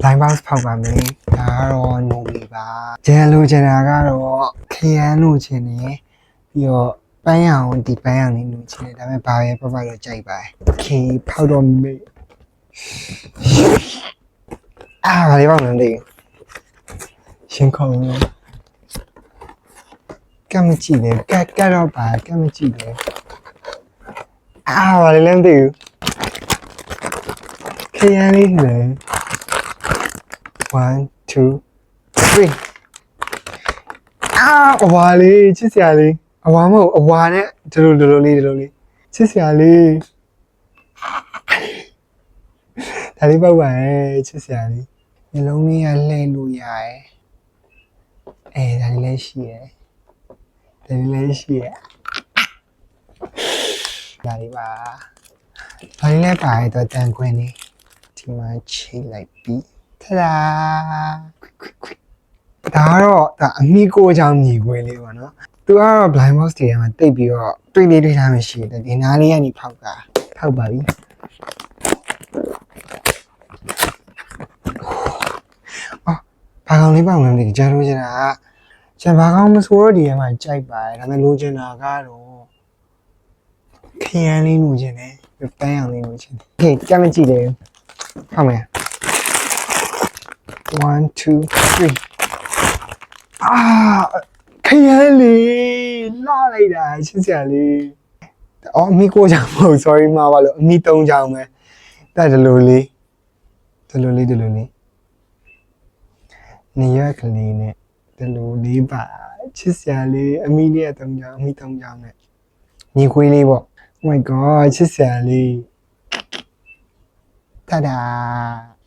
blind box ဖောက်ပါမယ်ဒါကတော့ no ပဲပါဂျန်လိုချင်တာကတော့ခရမ်းလို့ချင်တယ်ပြီးတော့ပန်းရောင်ဒီပန်းရောင်လေးလို့ချင်တယ်ဒါပေမဲ့ဘာပဲပေါ့ပေါ့တော့ကြိုက်ပါတယ်ခေဖောက်တော့မေးအာဘာလေးပေါ့မသိရှင်ခုံကမကြည့်လေကတ်ကတော့ပါကမကြည့်လေအာဘာလေးလည်းမသိဘူးခရမ်းလေးလည်း one two three အာအဝါလေးချစ်စရာလေးအဝါမဟုတ်အဝါနဲ့ဒီလိုဒီလိုလေးဒီလိုလေးချစ်စရာလေးဒါလေးပောက်ပါရဲ့ချစ်စရာလေးမျိုးလုံးလေးကလှည့်လို့ရရဲ့အဲဒါလေးလည်းရှိရဲ့ဒါလေးလည်းရှိရဲ့ဒါလေးပါဒါလေးလည်းပါရဲ့တော့တန်ခွင်းနေဒီမှာချိတ်လိုက်ပြီး ထလာဒါကတော့ဒါအမိကိုကြောင့်ညီခွေလေးပေါ့နော်သူကတော့ blind box တွေကမှတိတ်ပြီးတော့တွေးလေးတွေးထားမှရှိတယ်ဒီနားလေးကနေဖောက်တာဖောက်ပါပြီအော်ဘာကောင်လေးပေါက်လမ်းတွေကြားလို့ကျတာကျန်ဘာကောင်မဆိုတော့ဒီထဲမှာကြိုက်ပါတယ်ဒါပေမဲ့လိုချင်တာကတော့ခရမ်းလေးလိုချင်တယ်ပန်းအောင်လေးလိုချင်တယ်โอเคကြမ်းမကြည့်တယ်ဟုတ်မလား 1 2 3အာခရမ်းလေးလှလိုက်တာရှင်းစရာလေးအော်အမိကိုကြောင့်မဟုတ် sorry မှာပါလို့အမိသုံးကြောင်ပဲတဲ့ဒီလိုလေးဒီလိုလေးဒီလိုလေးနေရကလေးနဲ့ဒီလိုလေးပါချစ်စရာလေးအမိနဲ့အသုံးကြောင်အမိသုံးကြောင်နဲ့ညီခွေးလေးပေါ့ oh my god ချစ်စရာလေး ta da